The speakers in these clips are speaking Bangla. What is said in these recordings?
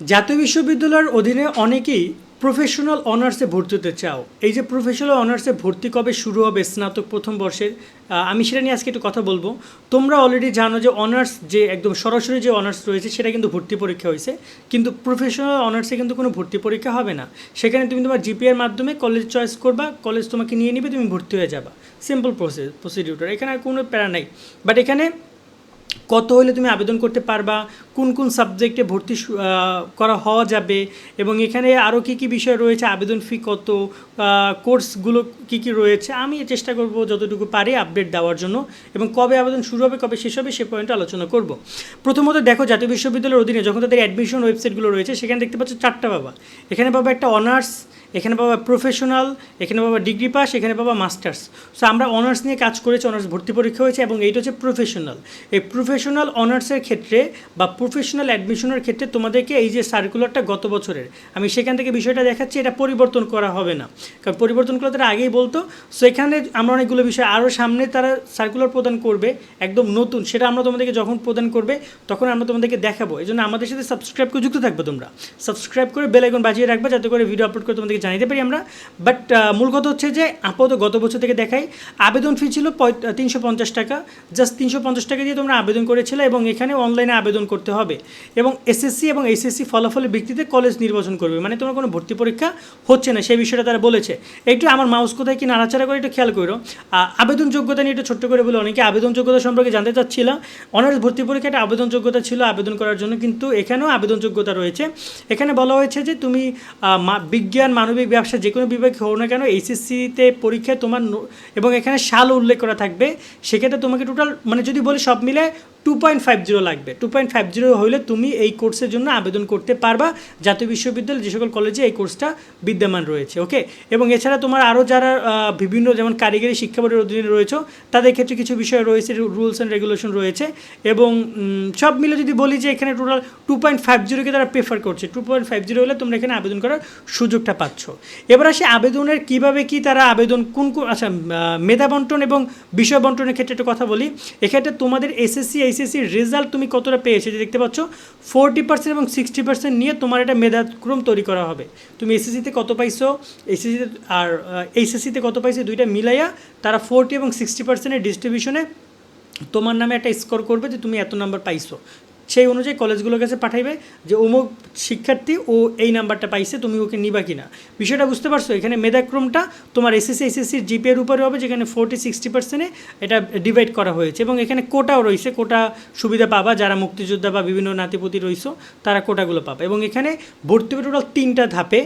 জাতীয় বিশ্ববিদ্যালয়ের অধীনে অনেকেই প্রফেশনাল অনার্সে ভর্তি হতে চাও। এই যে প্রফেশনাল অনার্সে ভর্তি কবে শুরু হবে স্নাতক প্রথম বর্ষের আমি সেটা নিয়ে আজকে একটু কথা বলব। তোমরা অলরেডি জানো যে অনার্স যে একদম সরাসরি যে অনার্স রয়েছে সেটা কিন্তু ভর্তি পরীক্ষা হয়েছে। কিন্তু প্রফেশনাল অনার্সে কিন্তু কোনো ভর্তি পরীক্ষা হবে না। সেখানে তুমি তোমার জিপিএর মাধ্যমে কলেজ চয়েস করবা কলেজ তোমাকে নিয়ে নিবে, তুমি ভর্তি হয়ে যাবা। সিম্পল প্রসেস প্রসিডিউটার এখানে আর কোনো প্যারা নাই। বাট এখানে কত হলে তুমি আবেদন করতে পারবা, কোন কোন সাবজেক্টে ভর্তি করা হওয়া যাবে, এবং এখানে আরও কী কী বিষয় রয়েছে, আবেদন ফি কত কোর্সগুলো কী কী রয়েছে, আমি চেষ্টা করব যতটুকু পারি আপডেট দেওয়ার জন্য, এবং কবে আবেদন শুরু হবে, কবে শেষ হবে, সে পয়েন্টে আলোচনা করব। প্রথমত দেখো, জাতীয় বিশ্ববিদ্যালয়ের অধীনে যখন তাদের অ্যাডমিশন ওয়েবসাইটগুলো রয়েছে, সেখানে দেখতে পাচ্ছ চারটা বাবা। এখানে পাবা একটা অনার্স এখানে পাবা প্রফেশনাল এখানে পাবা ডিগ্রি পাস এখানে পাবা মাস্টার্স সো আমরা অনার্স নিয়ে কাজ করেছি অনার্স ভর্তি পরীক্ষা হয়েছে এবং এইটা হচ্ছে প্রফেশনাল এই প্রফেশনাল অনার্সের ক্ষেত্রে বা প্রফেশনাল অ্যাডমিশনের ক্ষেত্রে তোমাদেরকে এই যে সার্কুলারটা গত বছরের, আমি সেখান থেকে বিষয়টা দেখাচ্ছি, এটা পরিবর্তন করা হবে না। কারণ পরিবর্তন করলে তারা আগেই বলতো সো এখানে আমরা অনেকগুলো বিষয় আরও সামনে তারা সার্কুলার প্রদান করবে, একদম নতুন, সেটা আমরা তোমাদেরকে যখন প্রদান করবে, তখন আমরা তোমাদেরকে দেখাবো। এই জন্য আমাদের সাথে সাবস্ক্রাইব করে যুক্ত থাকবে তোমরা। সাবস্ক্রাইব করে বেল আইকন বাজিয়ে রাখবে, যাতে করে ভিডিও আপলোড করে তোমাদেরকে জানাতে পারি আমরা। বাট মূল কথা হচ্ছে যে আপাতত গত বছর থেকে দেখাই, আবেদন ফি ছিল তিনশো পঞ্চাশ টাকা। জাস্ট তিনশো পঞ্চাশ টাকা দিয়ে তোমরা আবেদন করেছিলে এবং এখানে অনলাইনে আবেদন করতে হবে। এবং এসএসসি এবং এইচএসসি ফলাফলের ভিত্তিতে কলেজ নির্বাচন করবে। মানে তোমার কোনো ভর্তি পরীক্ষা হচ্ছে না, সেই বিষয়টা তারা বলেছে। একটু আমার মাউস কোথায় কি নাড়াচাড়া করে একটু খেয়াল করো। আবেদন যোগ্যতা নিয়ে একটু ছোট্ট করে বলে। অনেকে আবেদন যোগ্যতা সম্পর্কে জানতে চাচ্ছিলাম অনার্স ভর্তি পরীক্ষাটা আবেদন যোগ্যতা ছিল আবেদন করার জন্য, কিন্তু এখানেও আবেদন যোগ্যতা রয়েছে। এখানে বলা হয়েছে যে তুমি বিজ্ঞান মানবিক ব্যবসা যে কোনো বিভাগে হোক না কেন, এইচএসসিতে পরীক্ষায় তোমার এবং এখানে সাল উল্লেখ করা থাকবে। সেক্ষেত্রে তোমাকে টোটাল মানে যদি বলি সব মিলে টু পয়েন্ট ফাইভ জিরো লাগবে। টু পয়েন্ট ফাইভ জিরো হলে তুমি এই কোর্সের জন্য আবেদন করতে পারবা। জাতীয় বিশ্ববিদ্যালয় যে সকল কলেজে এই কোর্সটা বিদ্যমান রয়েছে ওকে এবং এছাড়া তোমার আরও যারা বিভিন্ন যেমন কারিগরি শিক্ষা বোর্ডের অধীনে রয়েছে, তাদের ক্ষেত্রে কিছু বিষয় রয়েছে রুলস অ্যান্ড রেগুলেশন রয়েছে এবং সব মিলে যদি বলি যে এখানে টোটাল টু পয়েন্ট ফাইভ জিরোকে তারা প্রেফার করছে টু পয়েন্ট ফাইভ জিরো হলে তোমরা এখানে আবেদন করার সুযোগটা পাচ্ছ। এবার আসে আবেদনের কীভাবে কি তারা আবেদন, কোন কোন আচ্ছা মেধা বন্টন এবং বিষয় বন্টনের ক্ষেত্রে একটা কথা বলি। এক্ষেত্রে তোমাদের এসএসসি এইচএসসির রেজাল্ট তুমি কতটা পেয়েছ? যে দেখতে পাচ্ছ ফোরটি পার্সেন্ট এবং সিক্সটি পার্সেন্ট নিয়ে তোমার একটা মেধাক্রম তৈরি করা হবে। তুমি এসএসসিতে কত পাইছো? এসএসসিতে আর এইচএসসিতে কত পাইছো? দুইটা মিলাইয়া তারা ফোরটি এবং সিক্সটি পার্সেন্টের ডিস্ট্রিবিউশনে তোমার নামে একটা স্কোর করবে যে তুমি এত নাম্বার পাইছো। সেই অনুযায়ী কলেজগুলোর কাছে পাঠাইবে যে অমুক শিক্ষার্থী ও এই নাম্বারটা পাইছে, তুমি ওকে নিবা কিনা। বিষয়টা বুঝতে পারছ? এখানে মেধাক্রমটা তোমার এসএসসি এসএসসির জিপিএর উপরে হবে, যেখানে ফোরটি সিক্সটি পার্সেন্টে এটা ডিভাইড করা হয়েছে। এবং এখানে কোটাও রয়েছে, কোটা সুবিধা পাবা যারা মুক্তিযোদ্ধা বা বিভিন্ন নাতিপতি রয়েছে, তারা কোটাগুলো পাবে। এবং এখানে ভর্তি টোটাল তিনটা ধাপে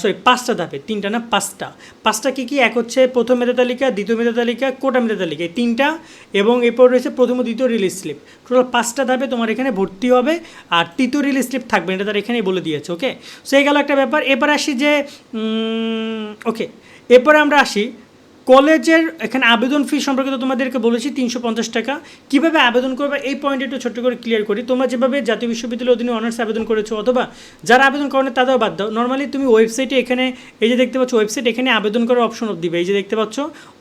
সরি পাঁচটা ধাপে, তিনটা না পাঁচটা। পাঁচটা কী কী? এক হচ্ছে প্রথম মেধা তালিকা, দ্বিতীয় মেধা তালিকা, কোটা মেধা তালিকা, এই তিনটা। এবং এরপর রয়েছে প্রথম ও দ্বিতীয় রিলিজ স্লিপ টোটাল পাঁচটা ধাপে তোমার এখানে ভর্তি হবে আর তৃতীয় রিলিজ স্লিপ থাকবে, এটা তারা এখানেই বলে দিয়েছে ওকে সো এই গেল একটা ব্যাপার। এবার আসি যে ওকে এরপরে আমরা আসি কলেজের এখানে আবেদন ফি সম্পর্কে তো তোমাদেরকে বলেছি তিনশো পঞ্চাশ টাকা। কীভাবে আবেদন করবে? এই পয়েন্টে একটু ছোট্ট করে ক্লিয়ার করি। তোমরা যেভাবে জাতীয় বিশ্ববিদ্যালয়ের অধীনে অনার্স আবেদন করেছ অথবা যারা আবেদন করেন তাদেরও বাদ দাও। নর্মালি তুমি ওয়েবসাইটে এখানে, এই যে দেখতে পাচ্ছ ওয়েবসাইট এখানে আবেদন করার অপশন দিবে। এই যে দেখতে পাচ্ছ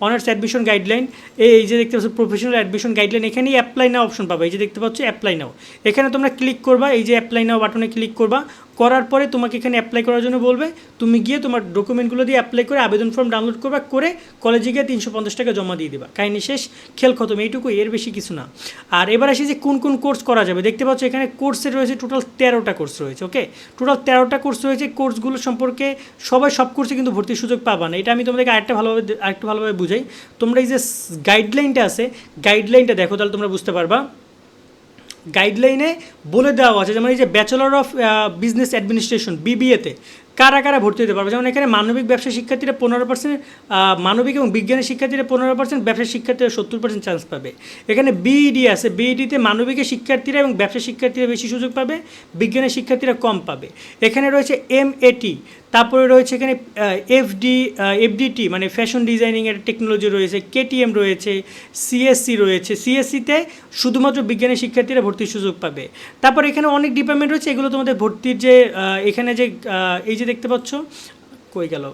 অনার্স অ্যাডমিশন গাইডলাইন এই যে দেখতে পাচ্ছ প্রফেশনাল অ্যাডমিশন গাইডলাইন এখানেই অ্যাপ্লাই নাও অপশন পাবে। এই যে দেখতে পাচ্ছ অ্যাপ্লাই নাও এখানে তোমরা ক্লিক করবা, এই যে অ্যাপ্লাই নাও বাটনে ক্লিক করবা। করার পরে তোমাকে এখানে অ্যাপ্লাই করার জন্য বলবে, তুমি গিয়ে তোমার ডকুমেন্টগুলো দিয়ে অ্যাপ্লাই করে আবেদন ফর্ম ডাউনলোড করবা, করে কলেজে গিয়ে তিনশো পঞ্চাশ টাকা জমা দিয়ে দেবা। কাহিনি শেষ, খেল খতম, এইটুকু, এর বেশি কিছু না। আর এবার আসি যে কোন কোন কোর্স করা যাবে। দেখতে পাচ্ছ এখানে কোর্সের রয়েছে টোটাল তেরোটা কোর্স রয়েছে ওকে টোটাল তেরোটা কোর্স রয়েছে কোর্সগুলো সম্পর্কে সবাই সব কোর্সে কিন্তু ভর্তির সুযোগ পাবা না। এটা আমি তোমাদেরকে আরেকটা ভালোভাবে আরেকটু ভালোভাবে বুঝাই। তোমরা এই যে গাইডলাইনটা আছে গাইডলাইনটা দেখো, তাহলে তোমরা বুঝতে পারবা। গাইডলাইনে বলে দেওয়া আছে, যেমন এই যে ব্যাচেলর অফ বিজনেস অ্যাডমিনিস্ট্রেশন বিবিএতে কারা কারা ভর্তি হতে পারবে? যেমন এখানে মানবিক ব্যবসা শিক্ষার্থীরা পনেরো পার্সেন্ট মানবিক এবং বিজ্ঞানের শিক্ষার্থীরা পনেরো পার্সেন্ট ব্যবসা শিক্ষার্থীরা সত্তর পার্সেন্ট চান্স পাবে। এখানে বিইডি আছে। বিইডিতে মানবিকের শিক্ষার্থীরা এবং ব্যবসা শিক্ষার্থীরা বেশি সুযোগ পাবে বিজ্ঞানের শিক্ষার্থীরা কম পাবে। এখানে রয়েছে এম এটি তারপরে রয়েছে এখানে এফডি এফডিটি মানে ফ্যাশন ডিজাইনিংয়ের টেকনোলজি রয়েছে কেটিএম রয়েছে সিএসসি রয়েছে। সিএসসিতে শুধুমাত্র বিজ্ঞানের শিক্ষার্থীরা ভর্তির সুযোগ পাবে। তারপর এখানে অনেক ডিপার্টমেন্ট রয়েছে, এগুলো তোমাদের ভর্তির যে এখানে যে এই যে দেখতে পাচ্ছ, কই গেল?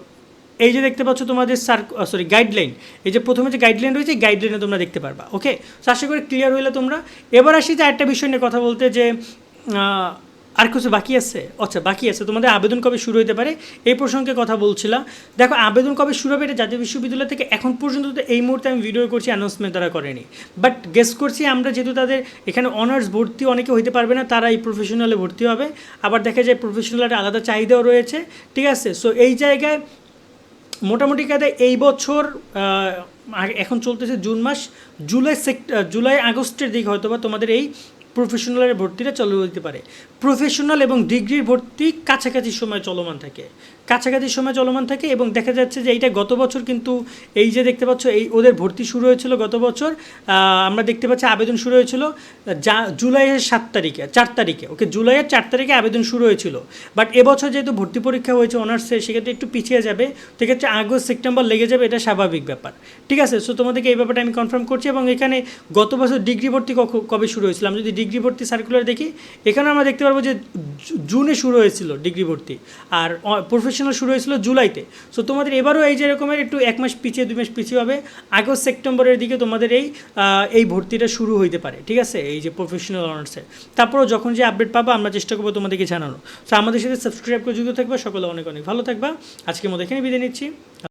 এই যে দেখতে পাচ্ছ তোমাদের সার সরি গাইডলাইন এই যে প্রথমে যে গাইডলাইন রয়েছে, এই গাইডলাইনে তোমরা দেখতে পারবা ওকে আশা করি ক্লিয়ার হইলে তোমরা। এবার আসি যে একটা বিষয় নিয়ে কথা বলতে, যে আর কিছু বাকি আছে? আচ্ছা বাকি আছে। তোমাদের আবেদন কবে শুরু হতে পারে? এই প্রসঙ্গে কথা বলছিলাম। দেখো, আবেদন কবে শুরু হবে এটা জাতীয় বিশ্ববিদ্যালয় থেকে এখন পর্যন্ত তো এই মুহূর্তে আমি ভিডিও করছি অ্যানাউন্সমেন্ট তারা করেনি। বাট গেস করছি আমরা যেহেতু তাদের এখানে অনার্স ভর্তি অনেকে হইতে পারবে না, তারা এই প্রফেশনালে ভর্তি হবে। আবার দেখা যায় প্রফেশনালের আলাদা চাহিদাও রয়েছে, ঠিক আছে? সো এই জায়গায় মোটামুটি কায়দায় এই বছর এখন চলতেছে জুন মাস, জুলাই সেক্ট জুলাই আগস্টের দিকে হয়তো বা তোমাদের এই প্রফেশনালের ভর্তিটা চালু হতে পারে। প্রফেশনাল এবং ডিগ্রির ভর্তি কাছাকাছি সময় চলমান থাকে। কাছাকাছি সময় চলমান থাকে এবং দেখা যাচ্ছে যে এইটা গত বছর কিন্তু এই যে দেখতে পাচ্ছ, এই ওদের ভর্তি শুরু হয়েছিল গত বছর আমরা দেখতে পাচ্ছি আবেদন শুরু হয়েছিল যা, জুলাইয়ের সাত তারিখে, চার তারিখে, ওকে, জুলাইয়ের চার তারিখে আবেদন শুরু হয়েছিল। বাট এবছর যেহেতু ভর্তি পরীক্ষা হয়েছে অনার্সে, সেক্ষেত্রে একটু পিছিয়ে যাবে, সেক্ষেত্রে আগস্ট, সেপ্টেম্বর লেগে যাবে, এটা স্বাভাবিক ব্যাপার। ঠিক আছে সো তোমাদেরকে এই ব্যাপারটা আমি কনফার্ম করছি এবং এখানে গত বছর ডিগ্রি ভর্তি কবে শুরু হয়েছিল? আমি যদি ডিগ্রি ভর্তি সার্কুলার দেখি এখানে আমরা দেখতে পারব যে জুনে শুরু হয়েছিল ডিগ্রি ভর্তি। আর প্রফেশনাল শুরু হয়েছিল জুলাইতে। সো তোমাদের এবারও এই যে রকমের একটু এক মাস পিছিয়ে, দুই মাস পিছিয়ে হবে। আগস্ট, সেপ্টেম্বরের দিকে তোমাদের এই এই ভর্তিটা শুরু হইতে পারে, ঠিক আছে? এই যে প্রফেশনাল অনার্সের তারপরেও যখন যে আপডেট পাবো, আমরা চেষ্টা করব তোমাদেরকে জানানো সো আমাদের সাথে সাবস্ক্রাইব করে যুক্ত থাকবে। সকলে অনেক অনেক ভালো থাকবা। আজকের মতো এখানে বিদায় নিচ্ছি।